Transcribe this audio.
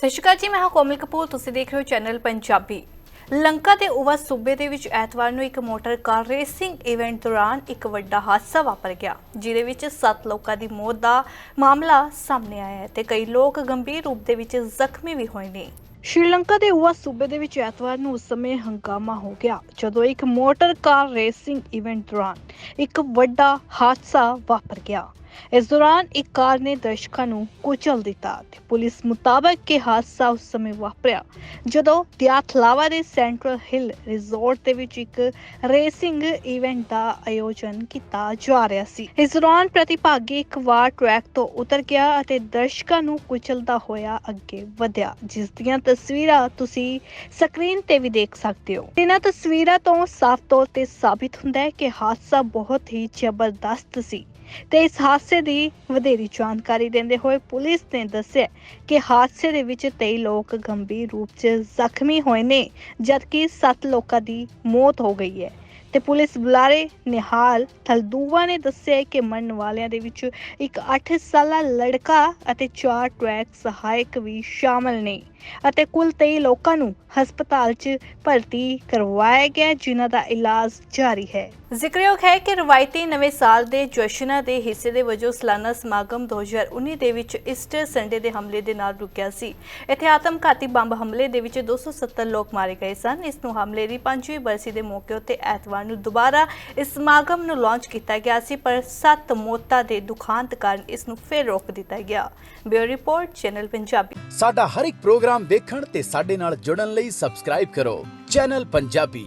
ਸਤਿ ਸ਼੍ਰੀ ਅਕਾਲ ਜੀ ਮੈਂ ਹਾਂ ਕੋਮਲ ਕਪੂਰ, ਤੁਸੀਂ ਦੇਖ ਰਹੇ ਹੋ ਚੈਨਲ ਪੰਜਾਬੀ। ਲੰਕਾ ਦੇ ਉਵਾ ਸੂਬੇ ਦੇ ਵਿੱਚ ਐਤਵਾਰ ਨੂੰ ਇੱਕ ਮੋਟਰ ਕਾਰ ਰੇਸਿੰਗ ਇਵੈਂਟ ਦੌਰਾਨ ਇੱਕ ਵੱਡਾ ਹਾਦਸਾ ਵਾਪਰ ਗਿਆ, ਜਿਹਦੇ ਵਿੱਚ 7 ਲੋਕਾਂ ਦੀ ਮੌਤ ਦਾ ਮਾਮਲਾ ਸਾਹਮਣੇ ਆਇਆ ਹੈ ਤੇ ਕਈ ਲੋਕ ਗੰਭੀਰ ਰੂਪ ਦੇ ਵਿੱਚ ਜ਼ਖਮੀ ਵੀ ਹੋਏ ਨੇ। ਸ਼੍ਰੀਲੰਕਾ ਦੇ ਉਵਾ ਸੂਬੇ ਦੇ ਵਿੱਚ ਐਤਵਾਰ ਨੂੰ ਉਸ ਸਮੇਂ ਹੰਗਾਮਾ ਹੋ ਗਿਆ, ਜਦੋਂ ਇੱਕ ਮੋਟਰ ਕਾਰ ਰੇਸਿੰਗ ਇਵੈਂਟ ਦੌਰਾਨ ਇੱਕ ਵੱਡਾ ਹਾਦਸਾ ਵਾਪਰ ਗਿਆ। ਇਸ ਦੌਰਾਨ ਇੱਕ ਕਾਰ ਨੇ ਦਰਸ਼ਕਾਂ ਨੂੰ ਕੁਚਲ ਦਿੱਤਾ ਤੇ ਪੁਲਿਸ ਮੁਤਾਬਕ ਇਹ ਹਾਦਸਾ ਉਸ ਸਮੇਂ ਵਾਪਰਿਆ, ਜਦੋਂ ਦਿਆਥਲਾਵਾ ਦੇ ਸੈਂਟਰਲ ਹਿੱਲ ਰਿਜ਼ੋਰਟ ਦੇ ਵਿੱਚ ਇੱਕ ਰੇਸਿੰਗ ਇਵੈਂਟ ਦਾ ਆਯੋਜਨ ਕੀਤਾ ਜਾ ਰਿਹਾ ਸੀ। ਇਸ ਦੌਰਾਨ ਪ੍ਰਤੀਭਾਗੀ ਇੱਕ ਵਾਰ ਟਰੈਕ ਤੋਂ ਉਤਰ ਗਿਆ ਅਤੇ ਦਰਸ਼ਕਾਂ ਨੂੰ ਕੁਚਲਦਾ ਹੋਇਆ ਅੱਗੇ ਵਧਿਆ, ਜਿਸ ਦੀਆਂ ਤਸਵੀਰਾਂ ਤੁਸੀਂ ਸਕਰੀਨ ਤੇ ਵੀ ਦੇਖ ਸਕਦੇ ਹੋ। ਇਹਨਾਂ ਤਸਵੀਰਾਂ ਤੋਂ ਸਾਫ਼ ਤੌਰ ਤੇ ਸਾਬਿਤ ਹੁੰਦਾ ਹੈ ਕਿ ਹਾਦਸਾ ਬਹੁਤ ਹੀ ਜ਼ਬਰਦਸਤ ਸੀ। ਤੇ ਇਸ ਹਾਦਸੇ ਦੀ ਵਧੇਰੀ ਜਾਣਕਾਰੀ ਦਿੰਦੇ ਹੋਏ ਪੁਲਿਸ ਨੇ ਦੱਸਿਆ ਕਿ ਹਾਦਸੇ ਦੇ ਵਿੱਚ 23 ਲੋਕ ਗੰਭੀਰ ਰੂਪ 'ਚ ਜ਼ਖਮੀ ਹੋਏ ਨੇ, ਜਦਕਿ 7 ਲੋਕਾਂ ਦੀ ਮੌਤ ਹੋ ਗਈ ਹੈ। ਤੇ ਪੁਲਿਸ ਬੁਲਾਰੇ ਨਿਹਾਲ ਥਲਦੂਵਾ ਨੇ ਦੱਸਿਆ ਕਿ ਮਰਨ ਵਾਲਿਆਂ ਦੇ ਵਿੱਚ ਇੱਕ 8 ਸਾਲਾ ਲੜਕਾ ਅਤੇ 4 ਟਰੈਕ ਸਹਾਇਕ ਵੀ ਸ਼ਾਮਲ ਨੇ ਅਤੇ ਕੁੱਲ 23 ਲੋਕਾਂ ਨੂੰ ਹਸਪਤਾਲ 'ਚ ਭਰਤੀ ਕਰਵਾਇਆ ਗਿਆ, ਜਿਨ੍ਹਾਂ ਦਾ ਇਲਾਜ ਜਾਰੀ ਹੈ। ਜ਼ਿਕਰਯੋਗ ਹੈ ਕਿ ਰਵਾਇਤੀ ਨਵੇਂ ਸਾਲ ਦੇ ਜਸ਼ਨਾਂ ਦੇ ਹਿੱਸੇ ਦੇ ਵਜੋਂ ਸਾਲਾਨਾ ਸਮਾਗਮ 2019 ਦੇ ਵਿੱਚ ਈਸਟਰ ਸੰਡੇ ਦੇ ਹਮਲੇ ਦੇ ਨਾਲ ਰੁਕਿਆ ਸੀ। ਇੱਥੇ ਆਤਮਘਾਤੀ ਬੰਬ ਹਮਲੇ ਦੇ ਵਿੱਚ 270 ਲੋਕ ਮਾਰੇ ਗਏ ਸਨ। ਇਸ ਨੂੰ ਹਮਲੇ ਦੀ 5ਵੀਂ ਬਰਸੀ ਦੇ ਮੌਕੇ ਉੱਤੇ ਐਤਵਾਰ ਨੂੰ ਦੁਬਾਰਾ ਇਸ ਸਮਾਗਮ ਨੂੰ ਲਾਂਚ ਕੀਤਾ ਗਿਆ ਸੀ, ਪਰ ਸੱਤ ਮੌਤਾਂ ਦੇ ਦੁਖਾਂਤ ਕਾਰਨ ਇਸ ਨੂੰ ਫਿਰ ਰੋਕ ਦਿੱਤਾ ਗਿਆ। Bureau report, channel Punjabi. ਸਾਡਾ ਹਰ ਇੱਕ ਪ੍ਰੋਗਰਾਮ ਦੇਖਣ ਤੇ ਸਾਡੇ ਨਾਲ ਜੁੜਨ ਲਈ ਸਬਸਕ੍ਰਾਈਬ ਕਰੋ। ਚੈਨਲ ਪੰਜਾਬੀ।